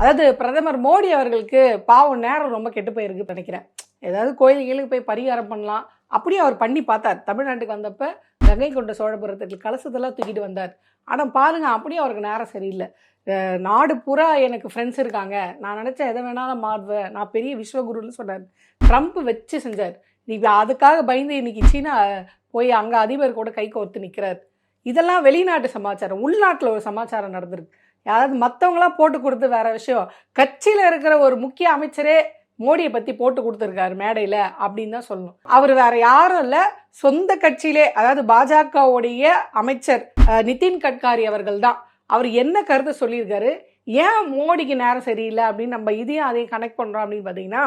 அதாவது பிரதமர் மோடி அவர்களுக்கு பாவம் நேரம் ரொம்ப கெட்டு போயிருக்கு நினைக்கிறேன். ஏதாவது கோயில்களுக்கு போய் பரிகாரம் பண்ணலாம். அப்படியே அவர் பண்ணி பார்த்தார். தமிழ்நாட்டுக்கு வந்தப்ப கங்கை கொண்ட சோழபுரத்துக்கு கலசத்தெல்லாம் தூக்கிட்டு வந்தார். ஆனால் பாருங்க அப்படியே அவருக்கு நேரம் சரியில்லை. நாடு பூரா எனக்கு ஃப்ரெண்ட்ஸ் இருக்காங்க. நான் நினச்ச எதை வேணாலும் மாறுவேன். நான் பெரிய விஸ்வகுருன்னு சொன்னார். ட்ரம்ப் வச்சு செஞ்சார். இப்போ அதுக்காக பயந்து இன்னைக்கு சீனா போய் அங்கே அதிபர் கூட கை கோர்த்து நிற்கிறார் இதெல்லாம் வெளிநாட்டு சமாச்சாரம். உள்நாட்டில் ஒரு சமாச்சாரம் நடந்திருக்கு. யாராவது மற்றவங்களாம் போட்டு கொடுத்து வேற விஷயம். கட்சியில் இருக்கிற ஒரு முக்கிய அமைச்சரே மோடியை பற்றி போட்டு கொடுத்துருக்காரு மேடையில் அப்படின்னு தான் சொல்லணும். அவர் வேற யாரும் இல்லை. சொந்த கட்சியிலே அதாவது பாஜகவுடைய அமைச்சர் நிதின் கட்காரி அவர்கள் தான். அவர் என்ன கருத்தை சொல்லியிருக்காரு? ஏன் மோடிக்கு நேரம் சரியில்லை அப்படின்னு நம்ம இதையும் அதையும் கனெக்ட் பண்ணுறோம் அப்படின்னு பார்த்தீங்கன்னா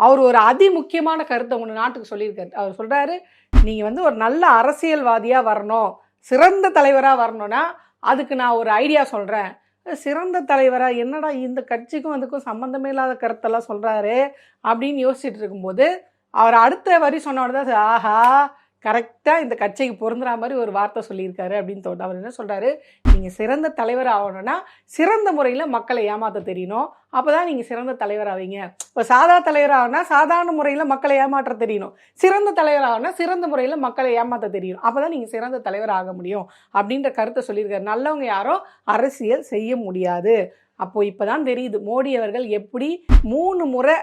அவர் ஒரு அதி முக்கியமான கருத்தை ஒன்று நாட்டுக்கு சொல்லியிருக்காரு. அவர் சொல்கிறாரு நீங்கள் வந்து ஒரு நல்ல அரசியல்வாதியாக வரணும். சிறந்த தலைவராக வரணும்னா அதுக்கு நான் ஒரு ஐடியா சொல்கிறேன் சிறந்த தலைவராக என்னடா இந்த கட்சிக்கும் அதுக்கும் சம்மந்தமே இல்லாத கருத்தெல்லாம் சொல்கிறாரு அப்படின்னு யோசிச்சுட்டு இருக்கும்போது அவர் அடுத்த வரி சொன்ன உடனே தான் ஆஹா கரெக்டாக இந்த கட்சிக்கு பொருந்துற மாதிரி ஒரு வார்த்தை சொல்லியிருக்காரு அப்படின்னு தோணும் அவர் என்ன சொல்கிறாரு நீங்கள் சிறந்த தலைவர் ஆகணும்னா சிறந்த முறையில் மக்களை ஏமாற்ற தெரியணும். அப்போ தான் நீங்கள் சிறந்த தலைவர் ஆவீங்க. இப்போ சாதா தலைவர் ஆகணும்னா சாதாரண முறையில் மக்களை ஏமாற்ற தெரியணும். சிறந்த தலைவர் ஆகணும்னா சிறந்த முறையில் மக்களை ஏமாற்ற தெரியணும். அப்போ தான் நீங்கள் சிறந்த தலைவர் ஆக முடியும் அப்படின்ற கருத்தை சொல்லியிருக்காரு. நல்லவங்க யாரும் அரசியல் செய்ய முடியாது. அப்போது இப்போ தான் தெரியுது மோடி அவர்கள் எப்படி மூணு முறை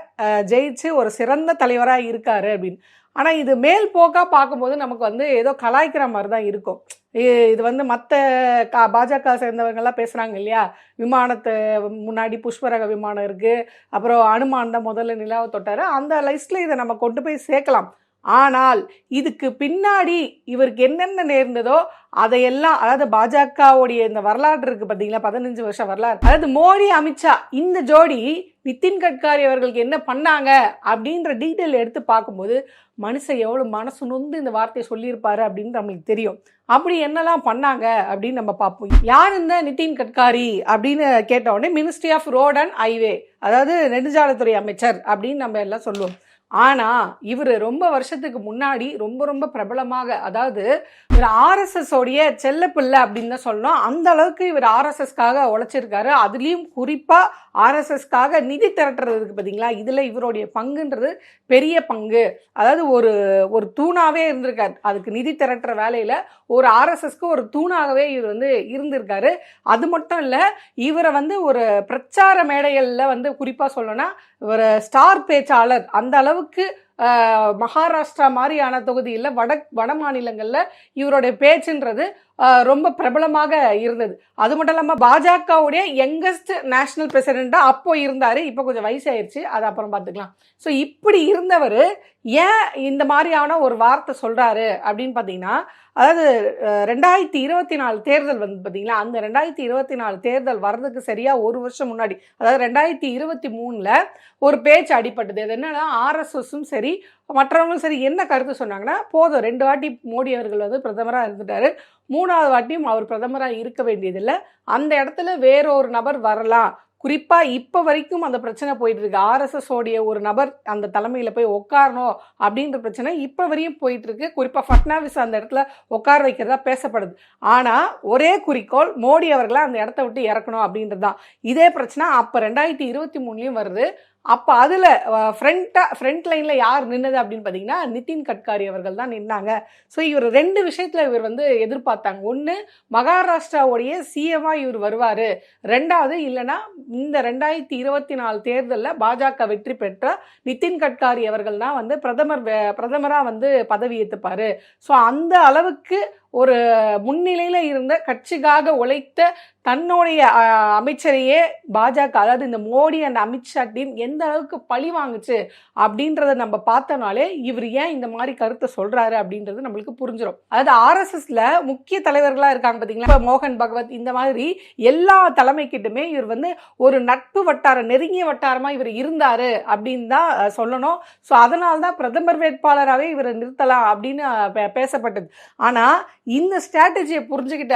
ஜெயிச்சு ஒரு சிறந்த தலைவராக இருக்காரு அப்படின்னு. ஆனால் இது மேல் போக்காக பார்க்கும்போது நமக்கு வந்து ஏதோ கலாய்க்கிற மாதிரி தான் இருக்கும். இது வந்து மற்ற கா பாஜக சேர்ந்தவங்கெல்லாம் பேசுகிறாங்க இல்லையா? விமானத்தை முன்னாடி புஷ்பரக விமானம் இருக்குது அப்புறம் அனுமான் தான் முதல்ல நிலாவை தொட்டார். அந்த லிஸ்ட்டில் இதை நம்ம கொண்டு போய் சேர்க்கலாம். ஆனால் இதுக்கு பின்னாடி இவருக்கு என்னென்ன நேர்ந்ததோ அதையெல்லாம் அதாவது பாஜகவுடைய இந்த வரலாறு இருக்கு பார்த்தீங்களா பதினஞ்சு வருஷம் வரலாறு. அதாவது மோடி அமித்ஷா இந்த ஜோடி நிதின் கட்காரி அவர்களுக்கு என்ன பண்ணாங்க அப்படின்ற டீட்டெயில் எடுத்து பார்க்கும்போது மனுஷன் எவ்வளோ மனசு நொந்து இந்த வார்த்தையை சொல்லியிருப்பாரு அப்படின்னு நம்மளுக்கு தெரியும். அப்படி என்னெல்லாம் பண்ணாங்க அப்படின்னு நம்ம பார்ப்போம். யார் இந்த நிதின் கட்காரி அப்படின்னு கேட்ட உடனே ministry of road and highway அதாவது நெடுஞ்சாலைத்துறை அமைச்சர் அப்படின்னு நம்ம எல்லாம் சொல்லுவோம். ஆனா இவர் ரொம்ப வருஷத்துக்கு முன்னாடி ரொம்ப ரொம்ப பிரபலமாக அதாவது இவர் ஆர்எஸ்எஸ் உடைய செல்லப்பிள்ளை அப்படின்னு தான் சொல்லணும். அந்த அளவுக்கு இவர் ஆர்எஸ்எஸ்க்காக உழைச்சிருக்காரு. அதுலேயும் குறிப்பாக ஆர்எஸ்எஸ்க்காக நிதி திரட்டுறதுக்கு பார்த்தீங்களா? இதில் இவருடைய பங்குன்றது பெரிய பங்கு. அதாவது ஒரு ஒரு தூணாகவே இருந்திருக்கார். அதுக்கு நிதி திரட்டுற வேலையில் ஒரு ஆர்எஸ்எஸ்க்கு ஒரு தூணாகவே இவர் வந்து இருந்திருக்காரு. அது மட்டும் இல்லை இவரை வந்து ஒரு பிரச்சார மேடைகளில் வந்து குறிப்பாக சொல்லணும்னா ஒரு ஸ்டார் பேச்சாளர் அந்த அளவுக்கு மகாராஷ்டிரா மாதிரியான தொகுதியில் வட வட மாநிலங்களில் இவருடைய பேச்சுன்றது ரொம்ப பிரபலமாக இருந்தது. அது மட்டும் இல்லாமல் பாஜகவுடைய யங்கஸ்ட் நேஷனல் பிரசிடெண்ட்டாக அப்போ இருந்தார். இப்போ கொஞ்சம் வயசாயிருச்சு. அது அப்புறம் பார்த்துக்கலாம். ஸோ இப்படி இருந்தவர் ஏன் இந்த மாதிரியான ஒரு வார்த்தை சொல்கிறாரு அப்படின்னு பார்த்தீங்கன்னா அதாவது ரெண்டாயிரத்தி இருபத்தி நாலு தேர்தல் வந்து பார்த்தீங்களா அந்த ரெண்டாயிரத்தி இருபத்தி நாலு தேர்தல் வர்றதுக்கு சரியாக ஒரு வருஷம் முன்னாடி அதாவது ரெண்டாயிரத்தி இருபத்தி மூணில் ஒரு பேச்சு அடிபட்டது. அது என்னன்னா ஆர்எஸ்எஸும் சரி மற்றவங்களும் சரி என்ன கருத்து சொன்னாங்கன்னா போதும் ரெண்டு வாட்டி மோடி அவர்கள் வந்து பிரதமராக இருந்துட்டாரு. மூணாவது வாட்டியும் அவர் பிரதமராக இருக்க வேண்டியதில்லை. அந்த இடத்துல வேற ஒரு நபர் வரலாம். குறிப்பா இப்போ வரைக்கும் அந்த பிரச்சனை போயிட்டு இருக்கு. ஆர்எஸ்எஸ் உடைய ஒரு நபர் அந்த தலைமையில போய் உட்காரணும் அப்படின்ற பிரச்சனை இப்போ வரையும் போயிட்டு இருக்கு. குறிப்பா ஃபட்னாவிஸ் அந்த இடத்துல உட்கார வைக்கிறதா பேசப்படுது. ஆனா ஒரே குறிக்கோள் மோடி அவர்களை அந்த இடத்த விட்டு இறக்கணும் அப்படின்றது தான் இதே பிரச்சனை அப்போ ரெண்டாயிரத்தி இருபத்தி மூணுலயும் வருது. அப்போ அதில் ஃப்ரண்ட்டாக ஃப்ரண்ட் லைனில் யார் நின்னது அப்படின்னு பார்த்தீங்கன்னா நிதின் கட்காரி அவர்கள் தான் நின்னாங்க. ஸோ இவர் ரெண்டு விஷயத்தில் இவர் வந்து எதிர்பார்த்தாங்க. ஒன்று மகாராஷ்டிராவுடைய சிஎம்மாக இவர் வருவார். ரெண்டாவது இல்லைன்னா இந்த ரெண்டாயிரத்தி இருபத்தி நாலு தேர்தலில் பாஜக வெற்றி பெற்ற நிதின் கட்காரி அவர்கள் தான் வந்து பிரதமர் பிரதமராக வந்து பதவி ஏற்றுப்பார் ஸோ அந்த அளவுக்கு ஒரு முன்னிலையில் இருந்த கட்சிக்காக உழைத்த தன்னுடைய அமைச்சரையே பாஜக அதாவது இந்த மோடி அண்ட் அமித்ஷா டீம் எந்த அளவுக்கு பழி வாங்குச்சு அப்படின்றத நம்ம பார்த்தோனாலே இவர் ஏன் இந்த மாதிரி கருத்தை சொல்றாரு அப்படின்றது நம்மளுக்கு புரிஞ்சிடும் அதாவது ஆர்எஸ்எஸ்ல முக்கிய தலைவர்களா இருக்காங்க பாத்தீங்களா? மோகன் பகவத் இந்த மாதிரி எல்லா தலைமைக்கிட்டுமே இவர் வந்து ஒரு நட்பு வட்டாரம் நெருங்கிய வட்டாரமா இவர் இருந்தாரு அப்படின்னு தான் சொல்லணும். ஸோ அதனால தான் பிரதமர் வேட்பாளராகவே இவரை நிறுத்தலாம் அப்படின்னு பே- பேசப்பட்டது. ஆனா இந்த ஸ்ட்ராட்டஜியை புரிஞ்சுக்கிட்ட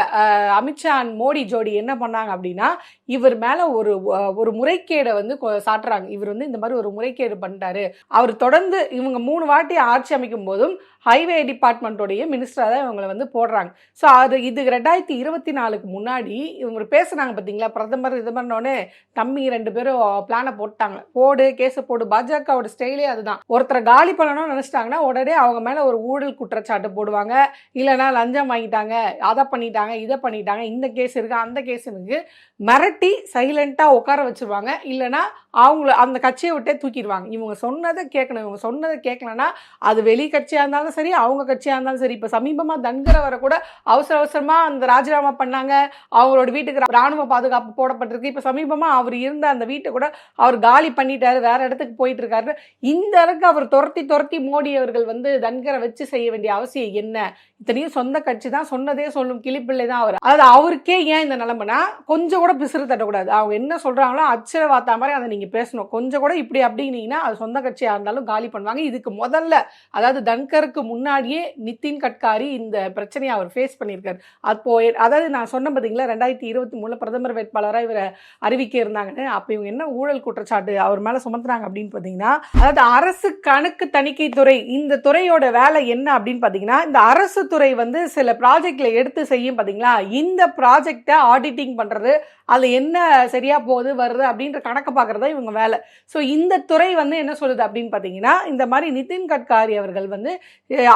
அமித்ஷா மோடி ஜோடி என்ன பண்ணாங்க அப்படின்னா இவர் மேலே ஒரு ஒரு முறைகேடை வந்து கொ- சாட்டுறாங்க. இவர் வந்து இந்த மாதிரி ஒரு முறைகேடு பண்ணிட்டாரு. அவர் தொடர்ந்து இவங்க மூணு வாட்டி ஆட்சி அமைக்கும் போதும் ஹைவே டிபார்ட்மெண்ட்டோடைய மினிஸ்டராக தான் இவங்களை வந்து போடுறாங்க. ஸோ அது இது ரெண்டாயிரத்தி இருபத்தி நாலுக்கு முன்னாடி இவங்க பேசுனாங்க பார்த்தீங்களா பிரதமர் இது பண்ணோடனே தம்பி ரெண்டு பேரும் பிளானை போட்டாங்க. போடு கேஸை போடு பாஜகவோட ஸ்டைலே அதுதான். ஒருத்தரை காலி பண்ணணும்னு நினச்சிட்டாங்கன்னா உடனே அவங்க மேலே ஒரு ஊழல் குற்றச்சாட்டு போடுவாங்க. இல்லைன்னா லஞ்சம் வாங்கிட்டாங்க அதை பண்ணிட்டாங்க இதை பண்ணிட்டாங்க இந்த கேஸ் இருக்கு அந்த கேஸ் இருக்கு. மிரட்டி சைலண்ட்டாக உட்கார வச்சிருவாங்க. இல்லைனா அவங்கள அந்த கட்சியை விட்டே தூக்கிடுவாங்க. இவங்க சொன்னதை கேட்கணும். இவங்க சொன்னதை கேட்கலன்னா அது வெளி கட்சியாக இருந்தாலும் சரி அவங்க கட்சியாக இருந்தாலும் சரி. இப்போ சமீபமாக தன்கரை வர கூட அவசர அவசரமாக அந்த ராஜினாமா பண்ணாங்க. அவங்களோட வீட்டுக்கு ராணுவ பாதுகாப்பு போடப்பட்டிருக்கு. இப்போ சமீபமாக அவர் இருந்த அந்த வீட்டை கூட அவர் காலி பண்ணிட்டாரு வேற இடத்துக்கு போயிட்டு இருக்காரு இந்த அளவுக்கு அவர் துரத்தி துரத்தி மோடி அவர்கள் வந்து தன்கரை வச்சு செய்ய வேண்டிய அவசியம் என்ன? இத்தனையும் சொந்த கட்சி தான் சொன்னதே சொல்லும் கிளிப்பிள்ளை தான் அவர். அதாவது அவருக்கே ஏன் இந்த நிலைமைனா கொஞ்சம் கூட பிசுறு தட்டக்கூடாது. அவங்க என்ன சொல்றாங்களோ அச்சர வார்த்தா மாதிரி அதை நீங்க பேசணும். கொஞ்சம் கூட இப்படி அப்படின்னீங்கன்னா அது சொந்த கட்சியா இருந்தாலும் காலி பண்ணுவாங்க. இதுக்கு முதல்ல அதாவது தன்கருக்கு முன்னாடியே நிதின் கட்காரி இந்த பிரச்சனையை அவர் ஃபேஸ் பண்ணியிருக்காரு. அப்போ அதாவது நான் சொன்ன பார்த்தீங்களா ரெண்டாயிரத்தி இருபத்தி மூணுல பிரதமர் வேட்பாளராக இவரை அறிவிக்க இருந்தாங்கன்னு. அப்போ இவங்க என்ன ஊழல் குற்றச்சாட்டு அவர் மேலே சுமத்துறாங்க அப்படின்னு பார்த்தீங்கன்னா அதாவது அரசு கணக்கு தணிக்கை துறை இந்த துறையோட வேலை என்ன அப்படின்னு பார்த்தீங்கன்னா இந்த அரசு துறை வந்து சில ப்ராஜெக்டில் எடுத்து செய்யும் பார்த்தீங்களா இந்த ப்ராஜெக்டை ஆடிட்டிங் பண்ணுறது அது என்ன சரியாக போகுது வருது அப்படின்ற கணக்கு பார்க்குறது தான் இவங்க வேலை. ஸோ இந்த துறை வந்து என்ன சொல்லுது அப்படின்னு பார்த்தீங்கன்னா இந்த மாதிரி நிதின் கட்காரி அவர்கள் வந்து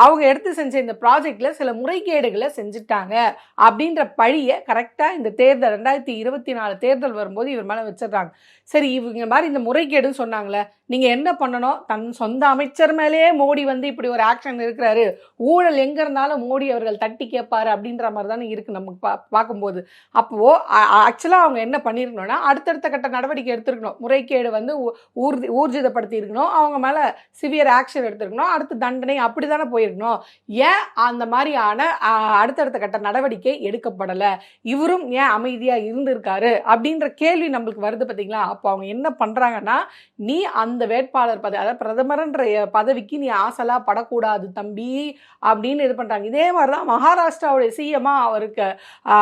அவங்க எடுத்து செஞ்ச இந்த ப்ராஜெக்டில் சில முறைகேடுகளை செஞ்சுட்டாங்க அப்படின்ற பழியை கரெக்டாக இந்த தேர்தல் ரெண்டாயிரத்தி இருபத்தி நாலு தேர்தல் வரும்போது இவர் மேலே வச்சிடுறாங்க. சரி இவங்க மாதிரி இந்த முறைகேடுன்னு சொன்னாங்களே நீங்கள் என்ன பண்ணணும்? தன் சொந்த அமைச்சர் மேலேயே மோடி வந்து இப்படி ஒரு ஆக்ஷன் இருக்கிறாரு. ஊழல் எங்க இருந்தாலும் மோடி அவர்கள் தட்டி கேட்பாரு அப்படின்ற மாதிரி தானே இருக்கு நமக்கு பா பார்க்கும்போது. அப்போ ஆக்சுவலாக அவங்க என்ன பண்ணிருக்கணும்னா அடுத்தடுத்த கட்ட நடவடிக்கை எடுத்திருக்கணும். முறைகேடு வந்து ஊ- ஊர்தி ஊர்ஜிதப்படுத்தி இருக்கணும் அவங்க மேலே சிவியர் ஆக்ஷன் எடுத்திருக்கணும். அடுத்து தண்டனை அப்படி தானே போயிருக்கணும். ஏன் அந்த மாதிரியான அடுத்தடுத்த கட்ட நடவடிக்கை எடுக்கப்படலை? இவரும் ஏன் அமைதியாக இருந்திருக்காரு? அப்படின்ற கேள்வி நம்மளுக்கு வருது பார்த்தீங்களா அப்போ அவங்க என்ன பண்ணுறாங்கன்னா நீ அந்த அந்த வேட்பாளர் பதவி அதாவது பிரதமர்ன்ற பதவிக்கு நீ ஆசலா படக்கூடாது தம்பி அப்படின்னு இது பண்ணுறாங்க இதே மாதிரி தான் மகாராஷ்டிராவுடைய சிஎம்மா அவருக்கு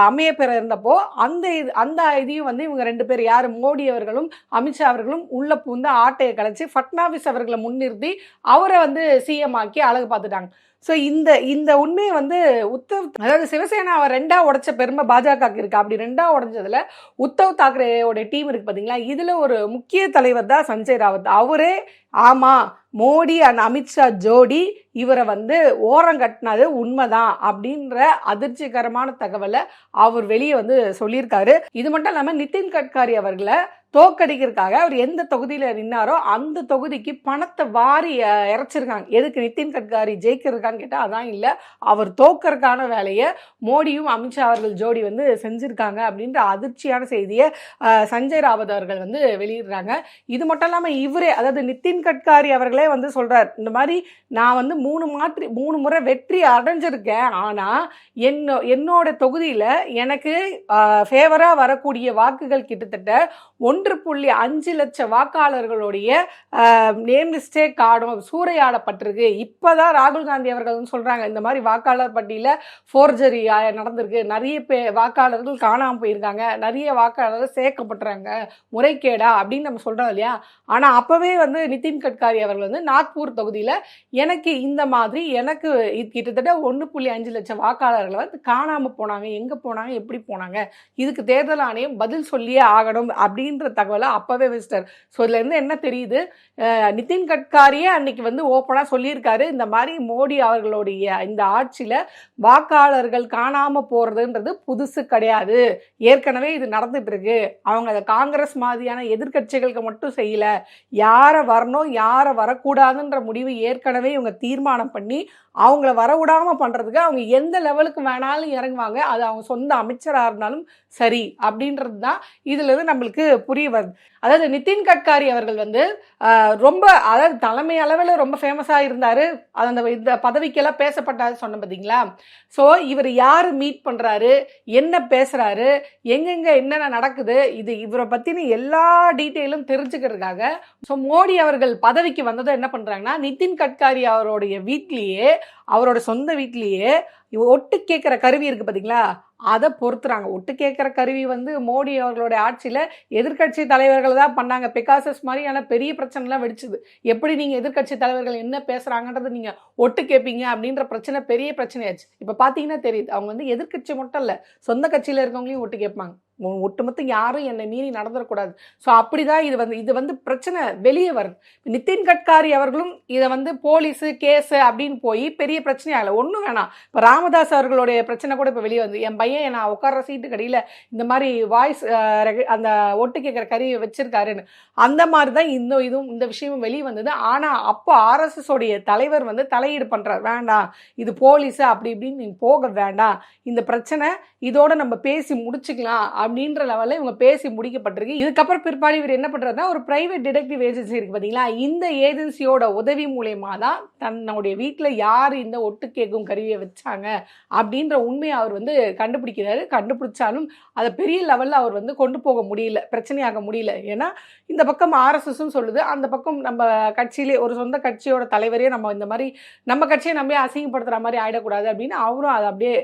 அமைய பெற இருந்தப்போ அந்த இது அந்த இதையும் வந்து இவங்க ரெண்டு பேர் யார்? மோடி அவர்களும் அமித்ஷா அவர்களும் உள்ள பூந்து ஆட்டையை கலைச்சி ஃபட்னாவிஸ் அவர்களை முன்னிறுத்தி அவரை வந்து சிஎம் ஆக்கி அழகு பார்த்துட்டாங்க. ஸோ இந்த இந்த உண்மையை வந்து உத்தவ் அதாவது சிவசேனா அவர் ரெண்டா உடைச்ச பெருமை பாஜகவுக்கு இருக்கு? அப்படி ரெண்டா உடைஞ்சதுல உத்தவ் தாக்கரேயோட டீம் இருக்கு பார்த்தீங்களா இதில் ஒரு முக்கிய தலைவர் தான் சஞ்சய் ராவத். அவரே ஆமா மோடி அண்ட் அமித்ஷா ஜோடி இவரை வந்து ஓரம் கட்டினது உண்மைதான் அப்படின்ற அதிர்ச்சிகரமான தகவலை அவர் வெளியே வந்து சொல்லியிருக்காரு. இது மட்டும் இல்லாமல் நிதின் கட்காரி அவர்களை தோக்கடிக்கிறதுக்காக அவர் எந்த தொகுதியில் நின்னாரோ அந்த தொகுதிக்கு பணத்தை வாரி இறைச்சிருக்காங்க. எதுக்கு நிதின் கட்காரி ஜெயிக்கிறதுக்கான்னு கேட்டால் அதான் இல்லை. அவர் தோக்கறதுக்கான வேலையை மோடியும் அமித்ஷா அவர்கள் ஜோடி வந்து செஞ்சுருக்காங்க அப்படின்ற அதிர்ச்சியான செய்தியை சஞ்சய் ராவத் அவர்கள் வந்து வெளியிடுறாங்க. இது மட்டும் இல்லாமல் இவரே அதாவது நிதின் கட்காரி அவர்களே வந்து சொல்கிறார் இந்த மாதிரி நான் வந்து மூணு மாற்றி மூணு முறை வெற்றி அடைஞ்சிருக்கேன் ஆனால் என்ன என்னோட தொகுதியில் எனக்கு ஃபேவராக வரக்கூடிய வாக்குகள் கிட்டத்தட்ட ஒன்று புள்ளி அஞ்சு லட்சம் வாக்காளர்களுடைய நேம் லிஸ்டே காடும் சூறையாடப்பட்டிருக்கு. இப்போ தான் ராகுல் காந்தி அவர்கள் சொல்கிறாங்க இந்த மாதிரி வாக்காளர் பட்டியலில் ஃபோர்ஜரி நடந்திருக்கு. நிறைய பே வாக்காளர்கள் காணாமல் போயிருக்காங்க நிறைய வாக்காளர்கள் சேர்க்கப்பட்டுறாங்க முறைகேடா அப்படின்னு நம்ம சொல்கிறோம் இல்லையா? ஆனால் அப்போவே வந்து நிதின் கட்காரி அவர்கள் வந்து நாக்பூர் தொகுதியில எனக்கு இந்த மாதிரி எனக்கு கிட்டத்தட்ட ஒன்று புள்ளி அஞ்சு லட்சம் வாக்காளர்கள் வந்து காணாம போனாங்க. எங்க போனாங்க? எப்படி போனாங்க? இதுக்கு தேர்தல் ஆணையம் பதில் சொல்லியே ஆகணும் அப்படின்ற தகவலை அப்பவே வச்சிட்டார் ஸோ இதுலேருந்து என்ன தெரியுது? நிதின் கட்காரியே அன்னைக்கு வந்து ஓப்பனாக சொல்லியிருக்காரு. இந்த மாதிரி மோடி அவர்களுடைய இந்த ஆட்சியில வாக்காளர்கள் காணாம போகிறதுன்றது புதுசு கிடையாது. ஏற்கனவே இது நடந்துட்டு இருக்கு அவங்க அதை காங்கிரஸ் மாதிரியான எதிர்க்கட்சிகளுக்கு மட்டும் செய்யல. யாரை வரணும்? யாரை வரக்கூடாதுன்ற முடிவு ஏற்கனவே இவங்க தீர்மானம் பண்ணி அவங்கள வரவிடாம பண்ணுறதுக்கு அவங்க எந்த லெவலுக்கு வேணாலும் இறங்குவாங்க. அது அவங்க சொந்த அமைச்சராக இருந்தாலும் சரி அப்படின்றது தான் இதிலிருந்து நம்மளுக்கு புரிய வருது. அதாவது நிதின் கட்காரி அவர்கள் வந்து ரொம்ப அதாவது தலைமை அளவில் ரொம்ப ஃபேமஸாக இருந்தார். அது அந்த இந்த பதவிக்கெல்லாம் பேசப்பட்டாரு சொன்ன பார்த்தீங்களா ஸோ இவர் யார் மீட் பண்ணுறாரு என்ன பேசுகிறாரு எங்கெங்கே என்னென்ன நடக்குது? இது இவரை பற்றின எல்லா டீட்டெயிலும் தெரிஞ்சுக்கிறதுக்காக ஸோ மோடி அவர்கள் பதவிக்கு வந்ததும் என்ன பண்ணுறாங்கன்னா நிதின் கட்காரி அவருடைய வீட்லேயே அவரோட சொந்த வீட்லேயே ஒட்டு கேட்குற கருவி இருக்கு பார்த்தீங்களா அதை பொறுத்துறாங்க. ஒட்டு கேட்குற கருவி வந்து மோடி அவர்களுடைய ஆட்சியில் எதிர்க்கட்சி தலைவர்கள் தான் பண்ணாங்க. பெகாசஸ் மாதிரியான பெரிய பிரச்சனைலாம் வெடிச்சுது. எப்படி நீங்கள் எதிர்க்கட்சி தலைவர்கள் என்ன பேசுகிறாங்கன்றது நீங்கள் ஒட்டு கேட்பீங்க அப்படின்ற பிரச்சனை பெரிய பிரச்சனையாச்சு. இப்போ பார்த்தீங்கன்னா தெரியுது. அவங்க வந்து எதிர்க்கட்சி மட்டும் இல்லை சொந்த கட்சியில் இருக்கவங்களையும் ஒட்டு கேட்பாங்க ஒட்டுமொத்தம் யாரும் என்னை மீறி நடந்துடக்கூடாது ஸோ அப்படிதான் இது வந்து இது வந்து பிரச்சனை வெளியே வருது. நிதின் கட்காரி அவர்களும் இதை வந்து போலீஸு கேஸு அப்படின்னு போய் பெரிய பிரச்சனையாகல ஒன்றும் வேணாம். இப்போ ராமதாஸ் அவர்களுடைய பிரச்சனை கூட இப்போ வெளியே வந்து. என் பையன் நான் உட்கார்ற சீட்டு கடையில் இந்த மாதிரி வாய்ஸ் அந்த ஒட்டு கேட்குற கருவியை வச்சுருக்காருன்னு. அந்த மாதிரி தான் இந்த இதுவும் இந்த விஷயமும் வெளியே வந்தது. ஆனால் அப்போ ஆர்எஸ்எஸோடைய தலைவர் வந்து தலையீடு பண்ணுறார் வேண்டாம். இது போலீஸு அப்படி இப்படின்னு நீங்கள் போக வேண்டாம். இந்த பிரச்சனை இதோட நம்ம பேசி முடிச்சுக்கலாம் அப்படின்ற லெவலில் இவங்க பேசி முடிக்கப்பட்டிருக்கு. இதுக்கப்புறம் பிற்பாடு இவர் என்ன பண்ணுறதுனா ஒரு பிரைவேட் டிடெக்டிவ் ஏஜென்சி இருக்குது பார்த்தீங்களா இந்த ஏஜென்சியோட உதவி மூலயமா தான் தன்னுடைய வீட்டில் யார் இந்த ஒட்டு கேட்கும் கருவியை வச்சாங்க அப்படின்ற உண்மையை அவர் வந்து கண்டுபிடிக்கிறாரு. கண்டுபிடிச்சாலும் அதை பெரிய லெவலில் அவர் வந்து கொண்டு போக முடியல பிரச்சனையாக முடியல. ஏன்னா இந்த பக்கம் ஆர்எஸ்எஸும் சொல்லுது. அந்த பக்கம் நம்ம கட்சியிலே ஒரு சொந்த கட்சியோட தலைவரே நம்ம இந்த மாதிரி நம்ம கட்சியை நம்பி அசிங்கப்படுத்துகிற மாதிரி ஆகிடக்கூடாது அப்படின்னு அவரும் அதை அப்படியே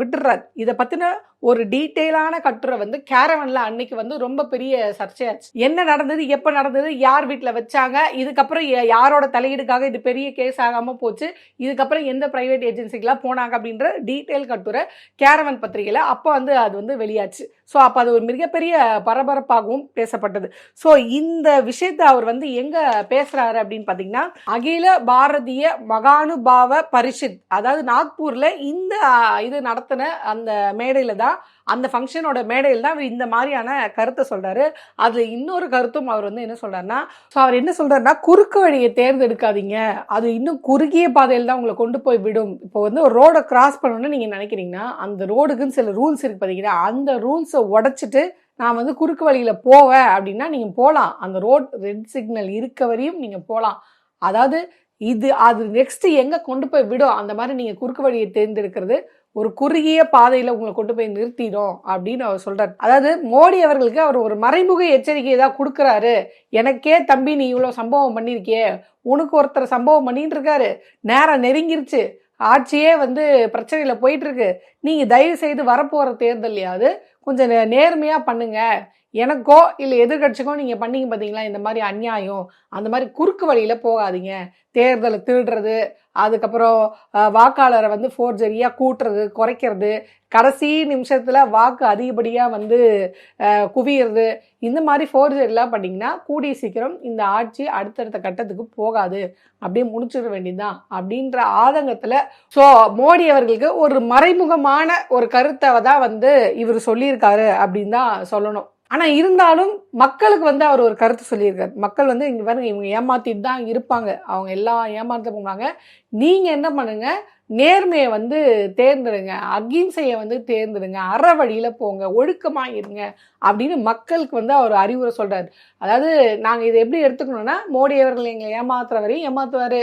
விட்டுடுறார் இதை பற்றின ஒரு டீட்டெயிலான கட்டுரை வந்து கேரவன்ல அன்னைக்கு வந்து ரொம்ப பெரிய சர்ச்சையாச்சு. என்ன நடந்தது எப்ப நடந்தது யார் வீட்டில் வச்சாங்க இதுக்கப்புறம் யாரோட தலையீடுக்காக இது பெரிய கேஸ் ஆகாம போச்சு இதுக்கப்புறம் எந்த பிரைவேட் ஏஜென்சிக்கெல்லாம் போனாங்க அப்படின்ற டீட்டெயில் கட்டுரை கேரவன் பத்திரிகையில அப்போ வந்து அது வந்து வெளியாச்சு. ஸோ அப்போ அது ஒரு மிகப்பெரிய பரபரப்பாகவும் பேசப்பட்டது. ஸோ இந்த விஷயத்தை அவர் வந்து எங்க பேசுறாரு அப்படின்னு பார்த்தீங்கன்னா அகில பாரதிய மகானுபாவ பரிஷத் அதாவது நாக்பூர்ல இந்த இது நடத்தின அந்த மேடையில தான் அந்த ஃபங்க்ஷனோட மேடையில் தான் அவர் இந்த மாதிரியான கருத்தை சொல்கிறாரு அதில் இன்னொரு கருத்தும் அவர் வந்து என்ன சொல்கிறாருன்னா ஸோ அவர் என்ன சொல்கிறாருன்னா குறுக்கு வழியை தேர்ந்தெடுக்காதீங்க. அது இன்னும் குறுகிய பாதையில் தான் உங்களை கொண்டு போய் விடும். இப்போ வந்து ஒரு ரோடை கிராஸ் பண்ணணும்னு நீங்கள் நினைக்கிறீங்கன்னா அந்த ரோடுக்குன்னு சில ரூல்ஸ் இருக்கு பார்த்தீங்கன்னா அந்த ரூல்ஸை உடைச்சிட்டு நான் வந்து குறுக்கு வழியில் போவேன் அப்படின்னா நீங்கள் போகலாம் அந்த ரோட் ரெட் சிக்னல் இருக்க வரையும் நீங்கள் போகலாம் அதாவது இது அது நெக்ஸ்ட் எங்க கொண்டு போய் விடும்? அந்த மாதிரி நீங்க குறுக்கு வழியை தேர்ந்தெடுக்கிறது ஒரு குறுகிய பாதையில உங்களை கொண்டு போய் நிறுத்திடும் அப்படின்னு அவர் சொல்கிறார் அதாவது மோடி அவர்களுக்கு அவர் ஒரு மறைமுக எச்சரிக்கையை தான் கொடுக்குறாரு. எனக்கே தம்பி நீ இவ்வளவு சம்பவம் பண்ணிருக்கியே உனக்கு ஒருத்தர் சம்பவம் பண்ணிட்டு இருக்காரு. நேரம் நெருங்கிருச்சு. ஆட்சியே வந்து பிரச்சனையில போயிட்டு இருக்கு. நீங்க தயவு செய்து வரப்போற தேர்தலையாவது கொஞ்சம் நே- நேர்மையா பண்ணுங்க. எனக்கோ இல்லை எதிர்கட்சிக்கோ நீங்கள் பண்ணிங்க பார்த்தீங்களா இந்த மாதிரி அநியாயம் அந்த மாதிரி குறுக்கு வழியில் போகாதீங்க. தேர்தலை திருடுறது அதுக்கப்புறம் வாக்காளரை வந்து ஃபோர்ஜரியாக கூட்டுறது குறைக்கிறது கடைசி நிமிஷத்தில் வாக்கு அதிகப்படியாக வந்து குவியிறது இந்த மாதிரி ஃபோர்ஜரிலாம் பண்ணிங்கன்னா கூடிய சீக்கிரம் இந்த ஆட்சி அடுத்தடுத்த கட்டத்துக்கு போகாது. அப்படியே முடிச்சிட வேண்டியதுதான். அப்படின்ற ஆதங்கத்தில் ஸோ மோடி அவர்களுக்கு ஒரு மறைமுகமான ஒரு கருத்தை தான் வந்து இவர் சொல்லியிருக்காரு அப்படின்னு தான் சொல்லணும். ஆனா இருந்தாலும் மக்களுக்கு வந்து அவர் ஒரு கருத்து சொல்லியிருக்காரு. மக்கள் வந்து இங்க பாருங்க இவங்க ஏமாத்திட்டு தான் இருப்பாங்க. அவங்க எல்லாம் ஏமாத்த போனாங்க நீங்க என்ன பண்ணுங்க? நேர்மையை வந்து தேர்ந்தெடுங்க. அகிம்சையை வந்து தேர்ந்தெடுங்க. அற வழியில போங்க. ஒழுக்கமா இருங்க. அப்படின்னு மக்களுக்கு வந்து அவர் அறிவுரை சொல்றாரு. அதாவது நாங்க இதை எப்படி எடுத்துக்கணும்னா மோடி அவர்கள் எங்களை ஏமாத்துறவரையும் ஏமாத்துவாரு.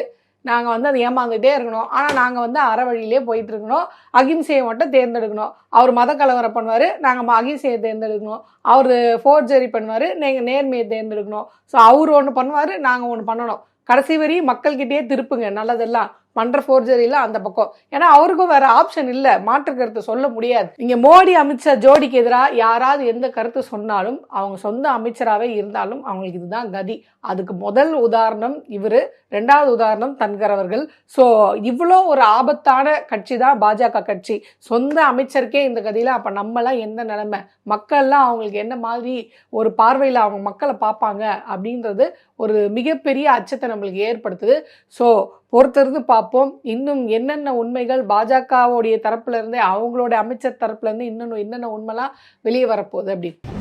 நாங்கள் வந்து அதை ஏமாந்துகிட்டே இருக்கணும். ஆனால் நாங்கள் வந்து அற வழியிலே போயிட்டு இருக்கணும் அகிம்சையை மட்டும் தேர்ந்தெடுக்கணும். அவர் மத கலவரம் பண்ணுவார் நாங்கள் அகிம்சையை தேர்ந்தெடுக்கணும். அவர் ஃபோர்ஜரி பண்ணுவார் நீங்கள் நேர்மையை தேர்ந்தெடுக்கணும். ஸோ அவர் ஒன்று பண்ணுவார் நாங்கள் ஒன்று பண்ணணும். கடைசி வரையும் மக்கள்கிட்டயே திருப்புங்க நல்லதெல்லாம். பண்ற ஃபோர்ஜரியில அந்த பக்கம். ஏன்னா அவருக்கும் வேற ஆப்ஷன் இல்லை. மாற்று கருத்து சொல்ல முடியாது. நீங்கள் மோடி அமித்ஷா ஜோடிக்கு எதிராக யாராவது எந்த கருத்து சொன்னாலும் அவங்க சொந்த அமைச்சராகவே இருந்தாலும் அவங்களுக்கு இதுதான் கதி. அதுக்கு முதல் உதாரணம் இவர். ரெண்டாவது உதாரணம் தன்கர் அவர்கள். ஸோ இவ்வளோ ஒரு ஆபத்தான கட்சி தான் பாஜக கட்சி. சொந்த அமைச்சருக்கே இந்த கதையில் அப்போ நம்மலாம் எந்த நிலைமை? மக்கள்லாம் அவங்களுக்கு என்ன மாதிரி ஒரு பார்வையில் அவங்க மக்களை பார்ப்பாங்க அப்படின்றது ஒரு மிகப்பெரிய அச்சத்தை நம்மளுக்கு ஏற்படுத்துது. ஸோ பொறுத்திருந்து பார்ப்போம். இன்னும் என்னென்ன உண்மைகள் பாஜகவுடைய தரப்புலருந்தே அவங்களோட அமைச்சர் தரப்புலேருந்து இன்னும் என்னென்ன உண்மைலாம் வெளியே வரப்போகுது அப்படின்னு.